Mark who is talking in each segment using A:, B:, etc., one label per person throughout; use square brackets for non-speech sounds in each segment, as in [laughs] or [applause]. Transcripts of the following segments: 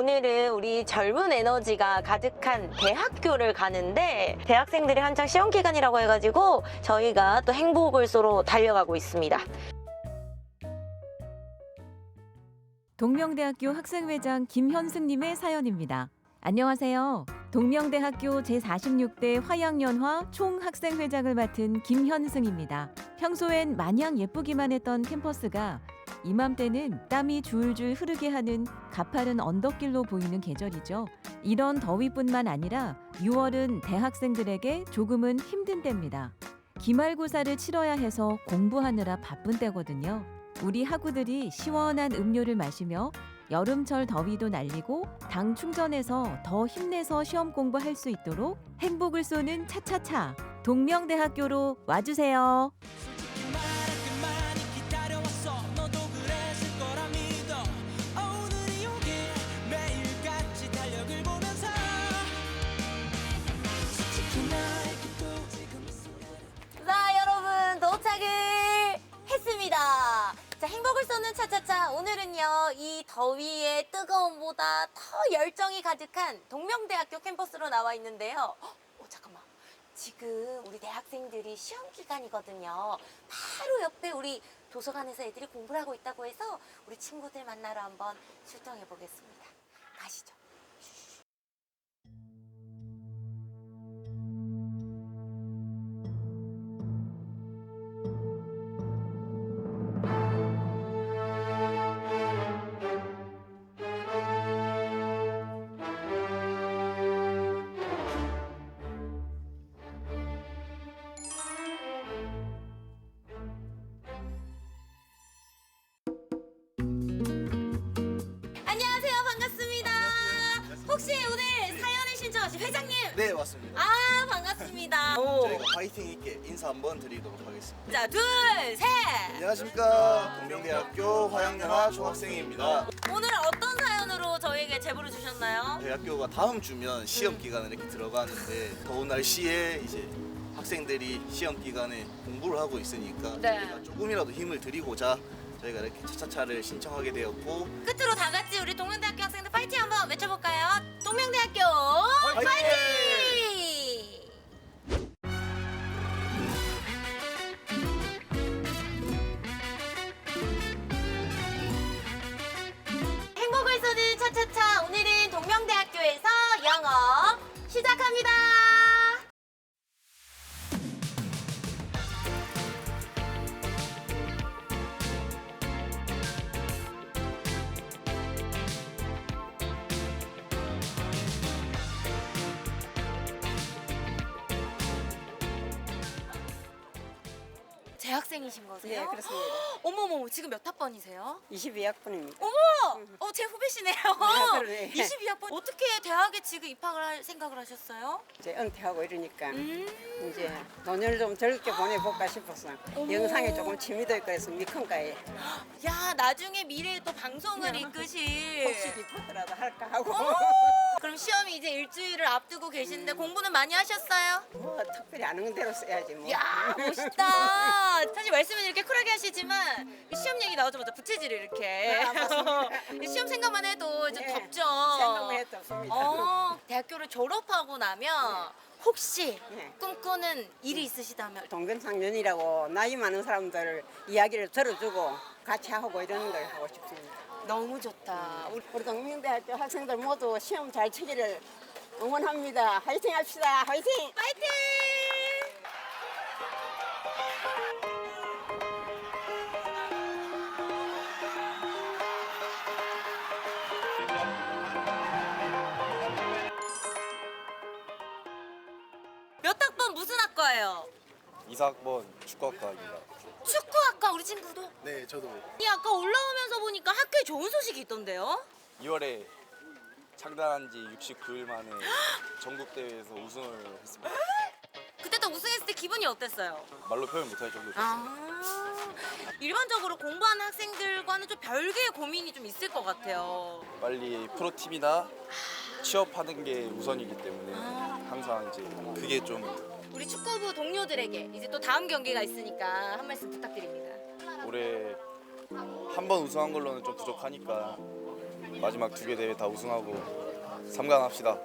A: 오늘은 우리 젊은 에너지가 가득한 대학교를 가는데 대학생들이 한창 시험 기간이라고 해가지고 저희가 또 행복을 쏘러 달려가고 있습니다.
B: 동명대학교 학생회장 김현승님의 사연입니다. 안녕하세요. 동명대학교 제46대 화양연화 총학생회장을 맡은 김현승입니다. 평소엔 마냥 예쁘기만 했던 캠퍼스가 이맘때는 땀이 줄줄 흐르게 하는 가파른 언덕길로 보이는 계절이죠. 이런 더위뿐만 아니라 6월은 대학생들에게 조금은 힘든 때입니다. 기말고사를 치러야 해서 공부하느라 바쁜 때거든요. 우리 학우들이 시원한 음료를 마시며 여름철 더위도 날리고 당 충전해서 더 힘내서 시험 공부할 수 있도록 행복을 쏘는 차차차. 동명대학교로 와주세요.
A: 자, 여러분 도착을 했습니다. 자, 행복을 쏘는 차차차. 오늘은요 이 더위의 뜨거움보다 더 열정이 가득한 동명대학교 캠퍼스로 나와 있는데요. 어, 어, 잠깐만. 지금 우리 대학생들이 시험 기간이거든요. 바로 옆에 우리 도서관에서 애들이 공부를 하고 있다고 해서 우리 친구들 만나러 한번 출동해 보겠습니다. 가시죠. 신청하신 회장님?
C: 네 맞습니다.
A: 아, 반갑습니다. 오.
C: 저희가 파이팅 있게 인사 한번 드리도록 하겠습니다.
A: 자, 둘, 셋.
C: 안녕하십니까 동명대학교 화양연화 총학생입니다.
A: 오늘은 어떤 사연으로 저에게 제보를 주셨나요?
C: 대학교가 다음 주면 시험 기간에 이렇게 들어가는데 더운 날씨에 이제 학생들이 시험 기간에 공부를 하고 있으니까
A: 네.
C: 저희가 조금이라도 힘을 드리고자 저희가 이렇게 차차차를 신청하게 되었고
A: 끝으로 다 같이 우리 동명대학교 학생들 파이팅 한번 외쳐볼까요? 동명대학교
C: 파이팅!
A: 행복을 쏘는 차차차 오늘은 동명대학교에서 영어 시작합니다. 재학생이신 거세요?
D: 네, 그렇습니다. [gasps]
A: 어머머, 지금 몇 학번이세요?
D: 22학번입니다.
A: 어머! 어, 제 후배시네요. [laughs]
D: 그러네.
A: 22학번. [laughs] 어떻게 대학에 지금 입학을 할 생각을 하셨어요?
D: 이제 은퇴하고 이러니까
A: 음.
D: 이제 돈을 좀 젊게 보내볼까 싶어서
A: 어머.
D: 영상에 조금 취미도 있고 해서 미컨가에
A: 야, 나중에 미래에 또 방송을 이끄실.
D: 혹시 리포트라도 할까 하고 [laughs]
A: 그럼 시험이 이제 일주일을 앞두고 계신데 공부는 많이 하셨어요?
D: 뭐 특별히 아는 대로 써야지 뭐.
A: 야, 멋있다. 사실 말씀은 이렇게 쿨하게 하시지만 시험 얘기 나오자마자 부채질을 이렇게.
D: 아. [laughs]
A: 시험 생각만 해도 좀
D: 네,
A: 덥죠.
D: 생각만 해도 없습니다.
A: 어, 대학교를 졸업하고 나면 혹시
D: 네.
A: 꿈꾸는 일이 있으시다면
D: 동근상련이라고 나이 많은 사람들 이야기를 들어주고 같이 하고 이러는 걸 하고 싶습니다.
A: 너무 좋다. 우리
D: 우리 동명대학교 학생들 모두 시험 잘 치기를 응원합니다. 화이팅 합시다. 화이팅!
A: 파이팅! 학과예요?
E: 이사학번 축구학과입니다.
A: 축구학과 우리 친구도.
C: 네 저도
A: 이 아까 올라오면서 보니까 학교에 좋은 소식이 있던데요?
E: 2월에 창단한 지 69일 만에 [gasps] 전국 대회에서 우승을 했습니다. [gasps]
A: 그때 또 우승했을 때 기분이 어땠어요?
E: 말로 표현 못할 정도였어요.
A: 아 일반적으로 공부하는 학생들과는 좀 별개의 고민이 좀 있을 것 같아요.
E: 빨리 프로팀이나 취업하는 게 우선이기 때문에 항상 이제 그게 좀
A: 우리 축구부 동료들에게 이제 또 다음 경기가 있으니까 한 말씀 부탁드립니다.
E: 올해 한 번 우승한 걸로는 좀 부족하니까 마지막 두 개 대회 다 우승하고 3강 합시다.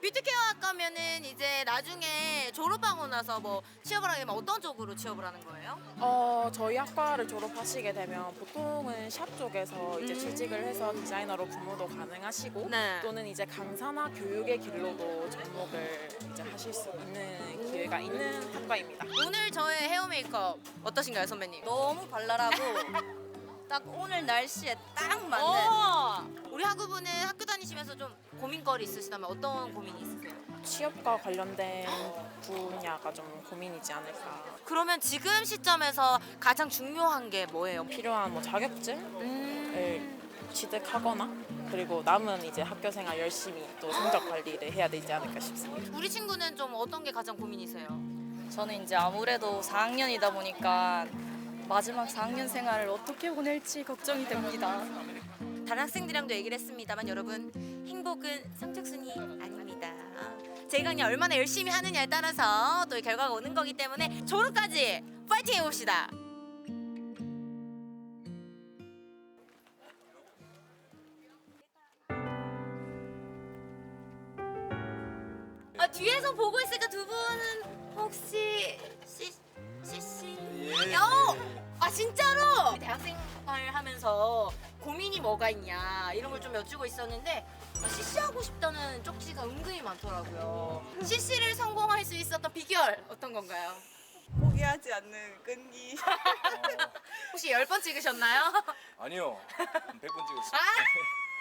A: 뷰티케어 학과면은 이제 나중에 졸업하고 나서 뭐 취업을 하게 되면 어떤 쪽으로 취업을 하는 거예요?
F: 어, 저희 학과를 졸업하시게 되면 보통은 샵 쪽에서 이제
A: 음.
F: 취직을 해서 디자이너로 근무도 가능하시고
A: 네.
F: 또는 이제 강사나 교육의 길로도 접목을 이제 하실 수 있는 기회가 있는 학과입니다.
A: 오늘 저의 헤어 메이크업 어떠신가요, 선배님?
G: 너무 발랄하고 [laughs] 딱 오늘 날씨에 딱 맞는
A: 학우분은 학교 다니시면서 좀 고민거리 있으시다면 어떤 고민이 있으세요?
F: 취업과 관련된 분야가 좀 고민이지 않을까.
A: 그러면 지금 시점에서 가장 중요한 게 뭐예요?
F: 필요한 뭐 자격증을
A: 음...
F: 취득하거나 그리고 남은 이제 학교 생활 열심히 또 성적 관리를 해야 되지 않을까 싶습니다.
A: 우리 친구는 좀 어떤 게 가장 고민이세요?
G: 저는 이제 아무래도 4학년이다 보니까 마지막 4학년 생활을 어떻게 보낼지 걱정이 됩니다.
A: 다른 학생들이랑도 얘기를 했습니다만 여러분 행복은 성적순이 아닙니다. 제가 그냥 얼마나 열심히 하느냐에 따라서 또이 결과가 오는 거기 때문에 졸업까지 파이팅 해봅시다. 아 뒤에서 보고 있으니까 두 분은 혹시 씨 씨씨
C: 예.
A: 어! 아 진짜로 대학생 생활 하면서 고민이 뭐가 있냐 이런 걸 좀 여쭈고 있었는데 아, CC 하고 싶다는 쪽지가 은근히 많더라고요. CC를 성공할 수 있었던 비결 어떤 건가요?
H: 포기하지 않는 끈기. [laughs]
A: 혹시 열번 찍으셨나요?
E: 아니요. 100번 찍었어요.
A: 아!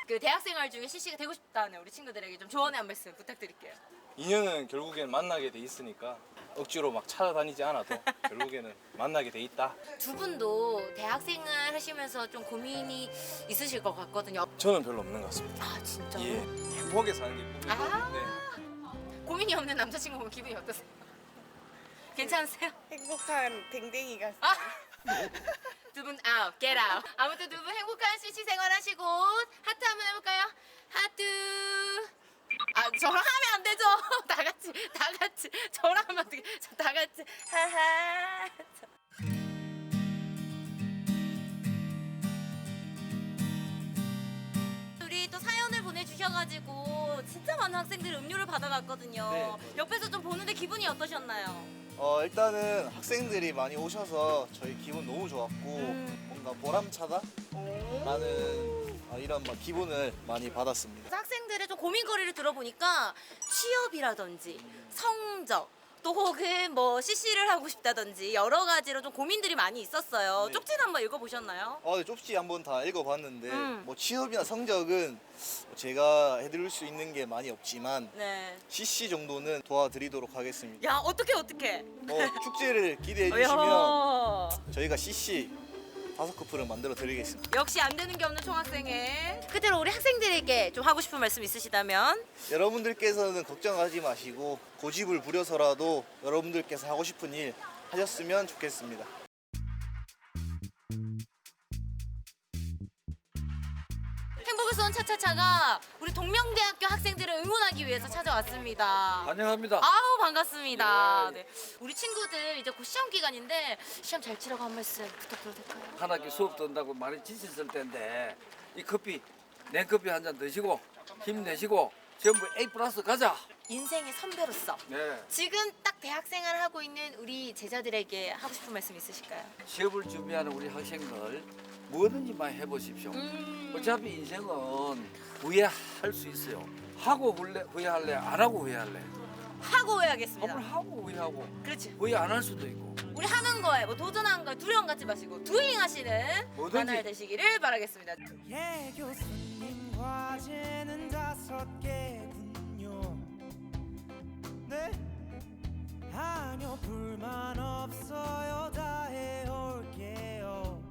A: 그 대학생활 중에 CC가 되고 싶다는 우리 친구들에게 좀 조언의 한 말씀 부탁드릴게요.
E: 인연은 결국엔 만나게 돼 있으니까 억지로 막 찾아다니지 않아도 결국에는 만나게 돼 있다.
A: 두 분도 대학생활 하시면서 좀 고민이 있으실 것 같거든요.
E: 저는 별로 없는 것 같습니다.
A: 아 진짜로?
E: 예, 행복하게 사는 게
A: 아.
E: 때문에
A: 고민이 없는 남자친구 보면 기분이 어떠세요? 괜찮으세요?
H: 행복한 댕댕이가
A: 아! [laughs] 두 분 아웃, get out. 아무튼 두 분 행복한 CC 생활하시고 하트 한번 해볼까요? 하트. 아 저랑 하면 안 되죠. [laughs] 다 같이 다 같이 저랑 하면 어떻게? 다 같이 하하. 우리 또 사연을 보내주셔가지고 진짜 많은 학생들이 음료를 받아갔거든요.
C: 네.
A: 옆에서 좀 보는데 기분이 어떠셨나요?
C: 어 일단은 학생들이 많이 오셔서 저희 기분 너무 좋았고
A: 음.
C: 뭔가 보람차다 라는 어, 이런 막 기분을 많이 받았습니다.
A: 학생들의 좀 고민거리를 들어보니까 취업이라든지 성적 또 혹은 뭐 CC를 하고 싶다든지 여러 가지로 좀 고민들이 많이 있었어요.
C: 네.
A: 쪽지는 한번 읽어보셨나요?
C: 어, 네, 쪽지 한번 다 읽어봤는데
A: 음.
C: 뭐 취업이나 성적은 제가 해드릴 수 있는 게 많이 없지만
A: 네.
C: CC 정도는 도와드리도록 하겠습니다.
A: 야 어떻게 어떻게?
C: 어, 축제를 기대해 주시면 저희가 CC 다섯 커플을 만들어 드리겠습니다.
A: 역시 안 되는 게 없는 총학생회. 그대로 우리 학생들에게 좀 하고 싶은 말씀 있으시다면?
C: 여러분들께서는 걱정하지 마시고 고집을 부려서라도 여러분들께서 하고 싶은 일 하셨으면 좋겠습니다.
A: 쏜 차차차가 우리 동명대학교 학생들을 응원하기 위해서 찾아왔습니다.
I: 환영합니다.
A: 아우 반갑습니다. 네. 우리 친구들 이제 곧 시험 기간인데 시험 잘 치라고 한 말씀 부탁드려도 될까요?
I: 한 학기 수업 든다고 많이 지쳤을 텐데 이 커피 냉커피 한 잔 드시고 힘내시고 전부 A 플러스 가자.
A: 인생의 선배로서
I: 네.
A: 지금 딱 대학생활을 하고 있는 우리 제자들에게 하고 싶은 말씀 있으실까요?
I: 시험을 준비하는 우리 학생들 뭐든지 많이 해보십시오.
A: 음.
I: 어차피 인생은 후회할 수 있어요. 하고 후회, 후회할래, 안 하고 후회할래.
A: 하고 해야겠습니다.
I: 한번 하고 후회하고
A: 그렇지.
I: 후회 안 할 수도 있고.
A: 우리 하는 거에 뭐 도전하는 거에 두려움 갖지 마시고 두잉 하시는
I: 뭐든지.
A: 만날 되시기를 바라겠습니다.
J: 예 교수님 과제는 다섯 개군요 네? 아니요 불만 없어요 다 해올게요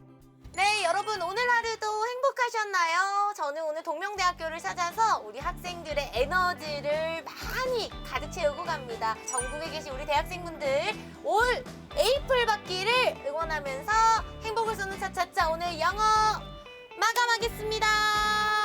A: 네, 여러분 오늘 하루도 행복하셨나요? 저는 오늘 동명대학교를 찾아서 우리 학생들의 에너지를 많이 가득 채우고 갑니다. 전국에 계신 우리 대학생분들 올 에이플 받기를 응원하면서 행복을 쏘는 차차차 오늘 영어 마감하겠습니다.